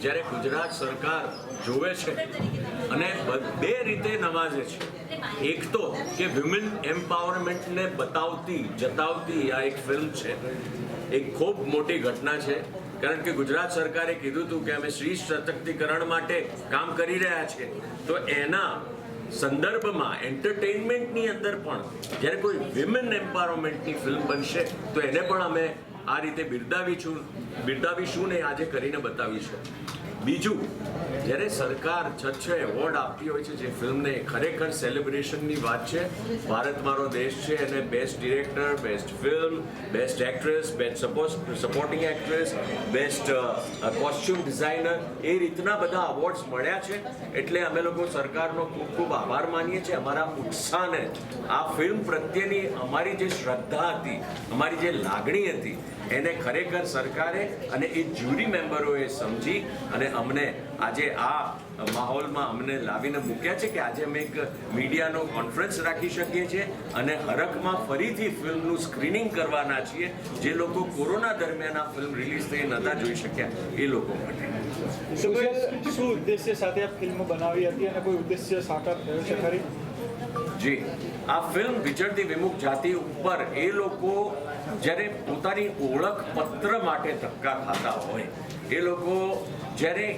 જ્યારે ગુજરાત સરકાર જોવે છે અને બ- રીતે નવાજે છે. એક તો કે વિમેન એમ્પાવરમેન્ટને બતાવતી, જતાવતી આ એક ફિલ્મ છે. એક ખૂબ મોટી ઘટના છે. કારણ કે ગુજરાત સરકારે કીધું હતું કે અમે સ્ત્રી સશક્તિકરણ માટે કામ કરી રહ્યા છીએ તો એના સંદર્ભમાં એન્ટરટેઇનમેન્ટની અંદર પણ જ્યારે કોઈ વિમેન એમ્પાવરમેન્ટની ફિલ્મ બનશે, તો એને પણ અમે આ રીતે બિરદાવી છું બિરદાવીશું ને આજે કરીને બતાવીશું. બીજું જ્યારે સરકાર છ છ એવોર્ડ આપતી હોય છે જે ફિલ્મને ખરેખર સેલિબ્રેશનની વાત છે, ભારત મારો દેશ છે અને best director, best film, best actress, best supporting actress best costume designer એ રીતના બધા અવોર્ડ્સ મળ્યા છે. એટલે અમે લોકો સરકારનો ખૂબ ખૂબ આભાર માનીએ છીએ. અમારા ઉત્સાહને આ ફિલ્મ પ્રત્યેની અમારી જે શ્રદ્ધા હતી, અમારી જે લાગણી હતી, એને ખરેખર સરકારે અને એ જ્યુરી મેમ્બરોએ સમજી અને અમને આજે આ માહોલમાં અમને લાવીને મૂક્યા છે કે આજે અમે એક મીડિયાનો કોન્ફરન્સ રાખી શકીએ છીએ અને હરકમાં ફરીથી ફિલ્મનું સ્ક્રીનિંગ કરવાના છીએ. જે લોકો કોરોના દરમિયાન આ ફિલ્મ રિલીઝ થઈ નહોતા જોઈ શક્યા એ લોકો માટે. શું શું ઉદ્દેશ્ય સાથે આ ફિલ્મ બનાવી હતી અને કોઈ ઉદ્દેશ્ય સાકાર થયો છે ખરી? જી. આ ફિલ્મ વિચરતી વિમુખ જાતિ ઉપર એ લોકો જ્યારે પોતાની ઓળખ પત્ર માટે ધક્કા ખાતા હોય એ લોકો જ્યારે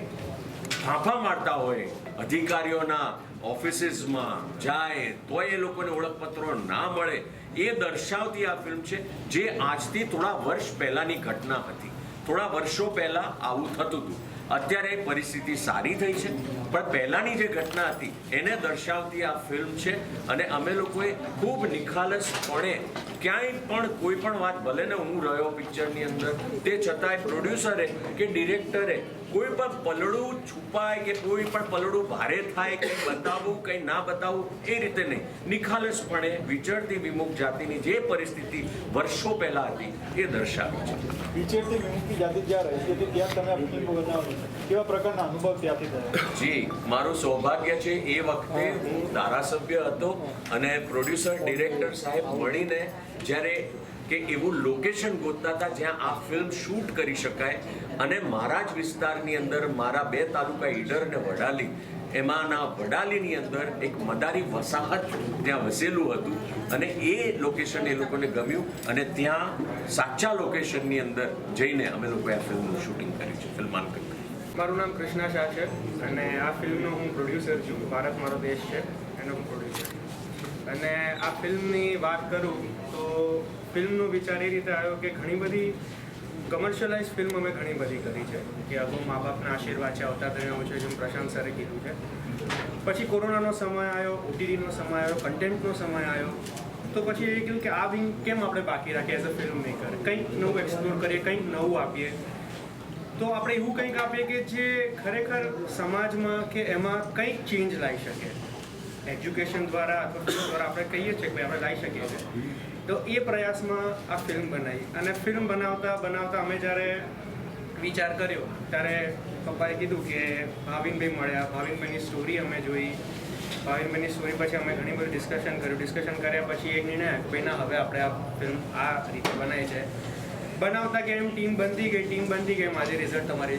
ફાંફા મારતા હોય અધિકારીઓના ઓફિસીસમાં જાય, તોય એ લોકોને ઓળખપત્રો ના મળે, એ દર્શાવતી આ ફિલ્મ છે જે આજથી થોડા વર્ષ પહેલાંની ઘટના હતી. થોડા વર્ષો પહેલાં આવું થતું હતું. અત્યારે પરિસ્થિતિ સારી થઈ છે, પણ પહેલાંની જે ઘટના હતી, એને દર્શાવતી આ ફિલ્મ છે અને અમે લોકોએ ખૂબ નિખાલસપણે ક્યાંય પણ કોઈ પણ વાત, ભલે ને હું રહ્યો પિક્ચરની અંદર, તે છતાંય પ્રોડ્યુસરે કે ડિરેક્ટરે કોઈ પણ પલડું છુપાય કે કોઈ પણ પલડું ભારે થાય, કંઈ બતાવવું, કંઈ ના બતાવવું, એ રીતે નહીં. નિખાલસપણે વિચરતી વિમુખ જાતિની જે પરિસ્થિતિ વર્ષો પહેલા હતી, એ દર્શાવી છે. વિચેરથી વિમુક્તિ જાતિ રહી તમે જી, મારું સૌભાગ્ય છે એ વખતે હું ધારાસભ્ય હતો અને પ્રોડ્યુસર ડિરેક્ટર સાહેબ મળીને જ્યારે કે એવું લોકેશન ગોતતા હતા જ્યાં આ ફિલ્મ શૂટ કરી શકાય અને મારા જ વિસ્તારની અંદર મારા બે તાલુકા ઈડર અને વડાલી એમાંના વડાલીની અંદર એક મદારી વસાહત ત્યાં વસેલું હતું અને એ લોકેશન એ લોકોને ગમ્યું અને ત્યાં સાચા લોકેશનની અંદર જઈને અમે લોકોએ આ ફિલ્મનું શૂટિંગ કર્યું છે ફિલ્માંકન મારું નામ કૃષ્ણા શાહ છે અને આ ફિલ્મનો હું પ્રોડ્યુસર છું. ભારત મારો દેશ છે, એનો હું પ્રોડ્યુસર છું. અને આ ફિલ્મની વાત કરું તો ફિલ્મનો વિચાર એ રીતે આવ્યો કે ઘણી બધી કમર્શિયલાઇઝ ફિલ્મ અમે ઘણી બધી કરી છે, કે અગાઉ મા બાપના આશીર્વાદ છે આવતા તેને આવું છે, જેમ પ્રશાંત સરે કીધું છે. પછી કોરોનાનો સમય આવ્યો ઓટીડીનો સમય આવ્યો કન્ટેન્ટનો સમય આવ્યો. તો પછી એ કીધું કે આ વિંગ કેમ આપણે બાકી રાખીએ એઝ અ ફિલ્મ મેકર કંઈક નવું એક્સપ્લોર કરીએ, કંઈક નવું આપીએ. તો આપણે એવું કંઈક આપીએ કે જે ખરેખર સમાજમાં કે એમાં કંઈક ચેન્જ લાવી શકે. એજ્યુકેશન દ્વારા અથવા film દ્વારા આપણે કહીએ છીએ કે આપણે લાવી શકીએ છીએ. તો એ પ્રયાસમાં આ ફિલ્મ બનાવી અને ફિલ્મ બનાવતા બનાવતા અમે જ્યારે વિચાર કર્યો, ત્યારે પપ્પાએ કીધું કે ભાવિનભાઈ મળ્યા. ભાવિનભાઈની સ્ટોરી અમે જોઈ. ભાવિનભાઈની સ્ટોરી પછી અમે ઘણી બધી ડિસ્કશન કર્યું. ડિસ્કશન કર્યા પછી એક નિર્ણય કે ભાઈ ના, હવે આપણે આ ફિલ્મ આ રીતે બનાવી છે. બનાવતા કે એમ ટીમ બનતી ગઈ. ટીમ બનતી ગઈ. આજે રિઝલ્ટ તમારી